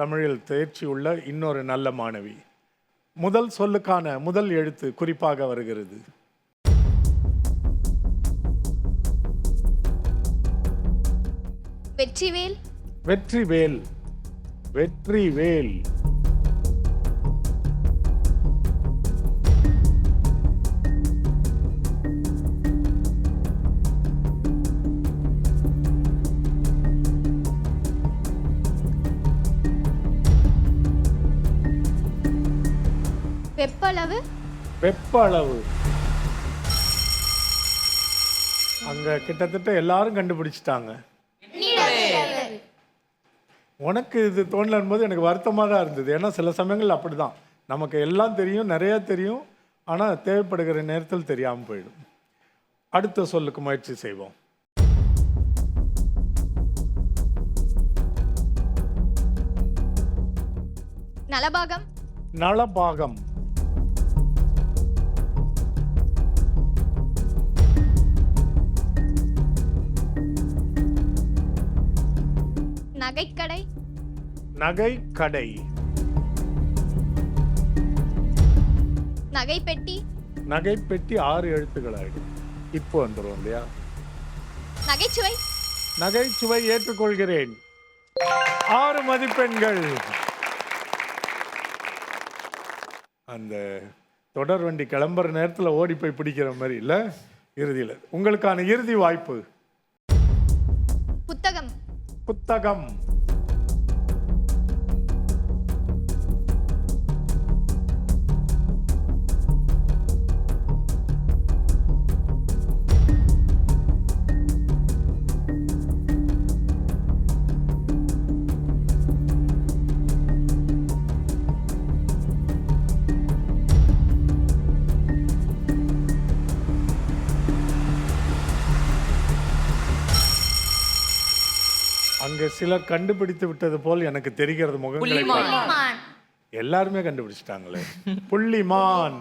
தமிழில் தேர்ச்சி உள்ள இன்னொரு நல்ல மாணவி. முதல் சொல்லுக்கான முதல் எழுத்து குறிப்பாக வருகிறது. வெற்றிவேல். வெற்றிவேல். வெற்றிவேல். வெப்பளவு? வெப்ப அளவு அங்க கிட்டத்தட்ட எல்லாரும் கண்டுபிடிச்சிட்டாங்க. உனக்கு இது தோணலன் போது எனக்கு வருத்தமாக தான் இருந்தது. ஏன்னா சில சமயங்கள் அப்படிதான். நமக்கு எல்லாம் தெரியும் நிறைய தெரியும். ஆனால் தேவைப்படுகிற நேரத்தில் தெரியாமல் போயிடும். அடுத்த சொல்லுக்கு முயற்சி செய்வோம். நலபாகம். நலபாகம். நகைக்கடை? நகை கடை நகைப்பெட்டி? நகைப்பெட்டி ஆறு எழுத்துக்கள் ஆகிடும் இப்போ வந்துடும் இல்லையா? நகைச்சுவை? நகைச்சுவை ஏற்றுக்கொள்கிறேன். ஆறு மதிப்பெண்கள். அந்த தொடர் வண்டி கிளம்புற நேரத்தில் ஓடி போய் பிடிக்கிற மாதிரி இல்லை? இறுதியில். உங்களுக்கான இறுதி வாய்ப்பு. புத்தகம். புத்தகம் அங்கே சிலர் கண்டுபிடித்து விட்டது போல் எனக்கு தெரிகிறது முகங்களை. எல்லாருமே கண்டுபிடிச்சிட்டாங்களே. புள்ளிமான்.